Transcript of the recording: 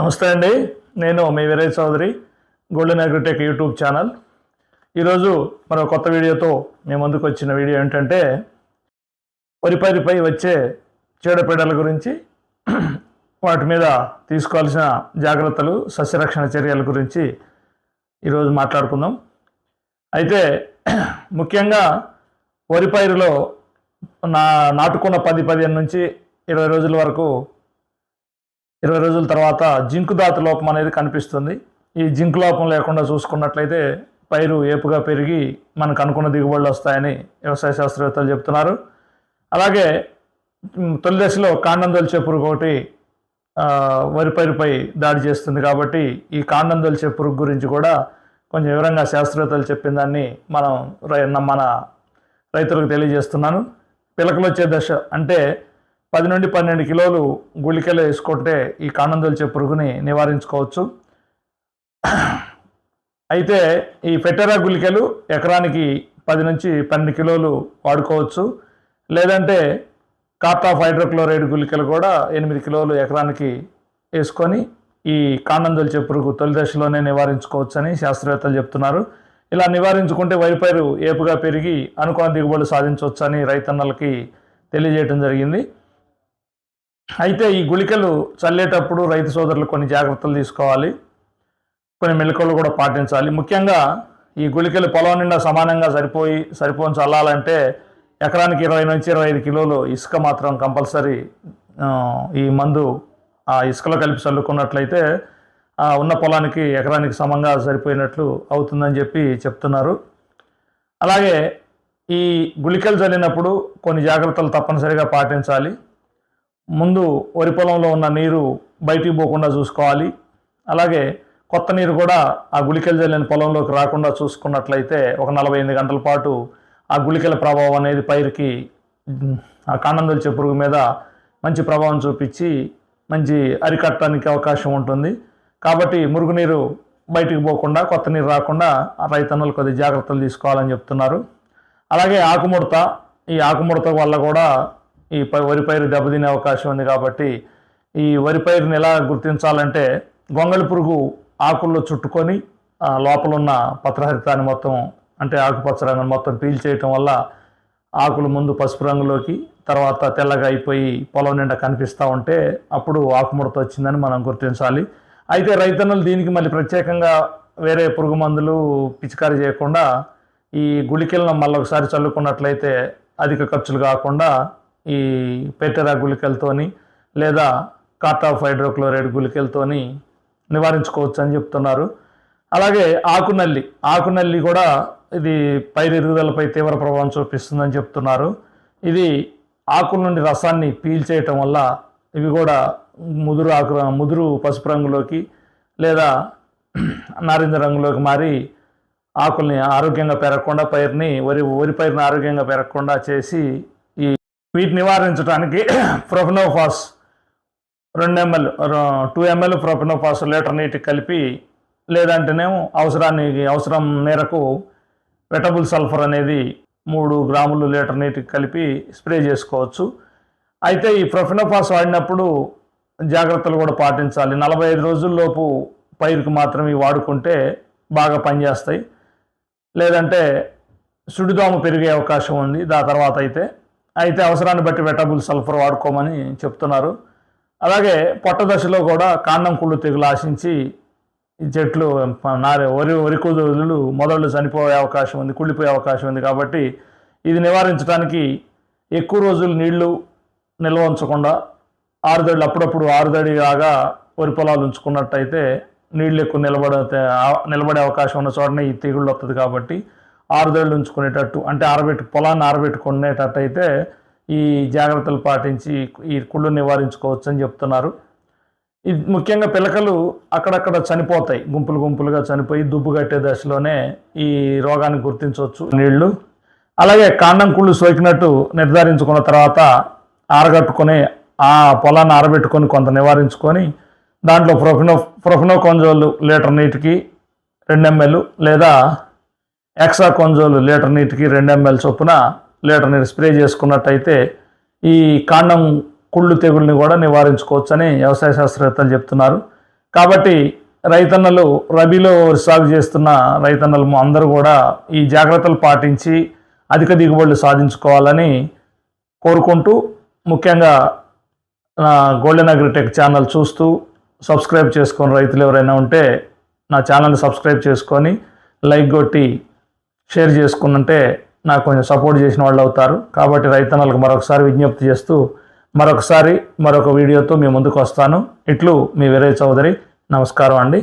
నమస్తే అండి. నేను మీ Veeraiah Chowdary golden agritech YouTube channel ఈరోజు మరో కొత్త వీడియోతో మీ ముందుకు వచ్చిన వీడియో ఏంటంటే వరి పైరుపై వచ్చే చీడపీడల గురించి వాటి మీద తీసుకోవాల్సిన జాగ్రత్తలు సస్యరక్షణ చర్యల గురించి ఈరోజు మాట్లాడుకుందాం. అయితే ముఖ్యంగా వరి పైరులో నా నాటుకున్న పది పదిహేను నుంచి ఇరవై రోజుల వరకు ఇరవై రోజుల తర్వాత జింకు దాత లోపం అనేది కనిపిస్తుంది. ఈ జింక్ లోపం లేకుండా చూసుకున్నట్లయితే పైరు ఏపుగా పెరిగి మనకు అనుకున్న దిగుబడులు వస్తాయని వ్యవసాయ శాస్త్రవేత్తలు చెప్తున్నారు. అలాగే తొలి దశలో కాండం దొలిచే పురుగు ఒకటి వరి పైరుపై దాడి చేస్తుంది కాబట్టి ఈ కాండం దొలిచే పురుగు గురించి కూడా కొంచెం వివరంగా శాస్త్రవేత్తలు చెప్పిన దాన్ని మనం రై- మన రైతులకు తెలియజేస్తున్నాను. పిలకలు వచ్చే దశ అంటే పది నుండి పన్నెండు కిలోలు గుళికలు వేసుకుంటే ఈ కాండం దొలిచే పురుగుని నివారించుకోవచ్చు. అయితే ఈ ఫెటెరా గుళికలు ఎకరానికి పది నుంచి పన్నెండు కిలోలు వాడుకోవచ్చు. లేదంటే కార్టాఫ్ హైడ్రోక్లోరైడ్ గుళికలు కూడా ఎనిమిది కిలోలు ఎకరానికి వేసుకొని ఈ కాండం దొలిచే పురుగు తొలి దశలోనే నివారించుకోవచ్చని శాస్త్రవేత్తలు చెప్తున్నారు. ఇలా నివారించుకుంటే వరి పైరు ఏపుగా పెరిగి అనుకోని దిగుబడులు సాధించవచ్చని రైతన్నలకి తెలియజేయడం జరిగింది. అయితే ఈ గుళికలు చల్లేటప్పుడు రైతు సోదరులు కొన్ని జాగ్రత్తలు తీసుకోవాలి. కొన్ని మెలకువలు కూడా పాటించాలి. ముఖ్యంగా ఈ గుళికలు పొలం నిండా సమానంగా సరిపోయి సరిపోని చల్లాలంటే ఎకరానికి ఇరవై నుంచి ఇరవై ఐదు కిలోలు ఇసుక మాత్రం కంపల్సరీ ఈ మందు ఆ ఇసుకలో కలిపి చల్లుకున్నట్లయితే ఉన్న పొలానికి ఎకరానికి సమంగా సరిపోయినట్లు అవుతుందని చెప్పి చెప్తున్నారు. అలాగే ఈ గుళికలు చల్లినప్పుడు కొన్ని జాగ్రత్తలు తప్పనిసరిగా పాటించాలి. ముందు వరి పొలంలో ఉన్న నీరు బయటికి పోకుండా చూసుకోవాలి. అలాగే కొత్త నీరు కూడా ఆ గుళికలు చల్లిన పొలంలోకి రాకుండా చూసుకున్నట్లయితే ఒక నలభై ఎనిమిది గంటల పాటు ఆ గుళికల ప్రభావం అనేది పైరుకి ఆ కాండందొలిచే పురుగు మీద మంచి ప్రభావం చూపించి మంచి అరికట్టడానికి అవకాశం ఉంటుంది. కాబట్టి మురుగునీరు బయటికి పోకుండా కొత్త నీరు రాకుండా రైతన్నులు కొద్ది జాగ్రత్తలు తీసుకోవాలని చెప్తున్నారు. అలాగే ఆకుముడత ఈ ఆకుముడత వల్ల కూడా ఈ పై వరి పైరు దెబ్బతినే అవకాశం ఉంది కాబట్టి ఈ వరి పైరుని ఎలా గుర్తించాలంటే గొంగళి పురుగు ఆకుల్లో చుట్టుకొని లోపలున్న పత్రహరితాన్ని మొత్తం అంటే ఆకుపచ్చ రంగును మొత్తం పీల్చేయటం వల్ల ఆకులు ముందు పసుపు రంగులోకి తర్వాత తెల్లగా అయిపోయి పొలం నిండా కనిపిస్తూ ఉంటే అప్పుడు ఆకుముడత వచ్చిందని మనం గుర్తించాలి. అయితే రైతన్నులు దీనికి మళ్ళీ ప్రత్యేకంగా వేరే పురుగు మందులు పిచికారీ చేయకుండా ఈ గుళికలను మళ్ళీ ఒకసారి చల్లుకున్నట్లయితే అధిక ఖర్చులు కాకుండా ఈ పెటెరా గుళికలతోని లేదా కాటాఫ్ హైడ్రోక్లోరైడ్ గుళికలతోని నివారించుకోవచ్చు అని చెప్తున్నారు. అలాగే ఆకునల్లి ఆకునల్లి కూడా ఇది పైరు ఎదుగుదలపై తీవ్ర ప్రభావం చూపిస్తుందని చెప్తున్నారు. ఇది ఆకుల నుండి రసాన్ని పీల్చేయటం వల్ల ఇవి కూడా ముదురు ఆకు ముదురు పసుపు రంగులోకి లేదా నారింజ రంగులోకి మారి ఆకుల్ని ఆరోగ్యంగా పెరగకుండా పైరుని వరి వరి పైరుని ఆరోగ్యంగా పెరగకుండా చేసి వీటిని నివారించడానికి ప్రొఫినోఫాస్ రెండు ML two ML profenofos litre నీటికి కలిపి లేదంటేనేమో అవసరానికి అవసరం మేరకు వెటబుల్ సల్ఫర్ అనేది మూడు గ్రాములు లీటర్ నీటికి కలిపి స్ప్రే చేసుకోవచ్చు. అయితే ఈ ప్రొఫినోఫాస్ వాడినప్పుడు జాగ్రత్తలు కూడా పాటించాలి. నలభై ఐదు రోజుల్లోపు పైరుకు మాత్రం వాడుకుంటే బాగా పనిచేస్తాయి. లేదంటే సుడిదోమ పెరిగే అవకాశం ఉంది. దా తర్వాత అయితే అయితే అవసరాన్ని బట్టి వెటబుల్ సల్ఫర్ వాడుకోమని చెప్తున్నారు. అలాగే పొట్ట దశలో కూడా కాండం కుళ్ళు తెగులు ఆశించి ఈ చెట్లు నారే వరి వరి కుదులు మొదళ్ళు చనిపోయే అవకాశం ఉంది కుళ్ళిపోయే అవకాశం ఉంది కాబట్టి ఇది నివారించడానికి ఎక్కువ రోజులు నీళ్ళు నిల్వ ఉంచకుండా ఆరుదడి అప్పుడప్పుడు ఆరుదడి లాగా వరి పొలాలు ఉంచుకున్నట్టయితే నీళ్ళు ఎక్కువ నిలబడ నిలబడే అవకాశం ఉన్న చోటనే ఈ తెగుళ్ళు వస్తుంది కాబట్టి ఆరుదేళ్ళు ఉంచుకునేటట్టు అంటే ఆరబెట్టు పొలాన్ని ఆరబెట్టుకునేటట్టయితే ఈ జాగ్రత్తలు పాటించి ఈ కుళ్ళు నివారించుకోవచ్చు అని చెప్తున్నారు. ఇది ముఖ్యంగా పిలకలు అక్కడక్కడ చనిపోతాయి గుంపులు గుంపులుగా చనిపోయి దుబ్బు కట్టే దశలోనే ఈ రోగాన్ని గుర్తించవచ్చు. నీళ్ళు అలాగే కాండం కుళ్ళు సోకినట్టు నిర్ధారించుకున్న తర్వాత ఆరగట్టుకొని ఆ పొలాన్ని ఆరబెట్టుకొని కొంత నివారించుకొని దాంట్లో ప్రొఫినో ప్రొఫినోకొంజోలు లీటర్ నీటికి రెండు ఎంఎల్ లేదా ఎక్సా కొంజోలు లీటర్ నీటికి రెండు ఎంఎల్ చొప్పున లీటర్ నీరు స్ప్రే చేసుకున్నట్టయితే ఈ కాండం కుళ్ళు తెగుల్ని కూడా నివారించుకోవచ్చని వ్యవసాయ శాస్త్రవేత్తలు చెప్తున్నారు. కాబట్టి రైతన్నలు రబీలో వరి సాగు చేస్తున్న రైతన్నలు అందరూ కూడా ఈ జాగ్రత్తలు పాటించి అధిక దిగుబడులు సాధించుకోవాలని కోరుకుంటూ ముఖ్యంగా నా గోల్డెన్ అగ్రిటెక్ ఛానల్ చూస్తూ సబ్స్క్రైబ్ చేసుకొని రైతులు ఎవరైనా ఉంటే నా ఛానల్ని సబ్స్క్రైబ్ చేసుకొని లైక్ కొట్టి షేర్ చేసుకున్నంటే నాకు కొంచెం సపోర్ట్ చేసిన వాళ్ళు అవుతారు. కాబట్టి రైతన్నలకు మరొకసారి విజ్ఞప్తి చేస్తూ మరొకసారి మరొక వీడియోతో మీ ముందుకు వస్తాను. ఇట్లు మీ వీరయ్య చౌదరి. నమస్కారం అండి.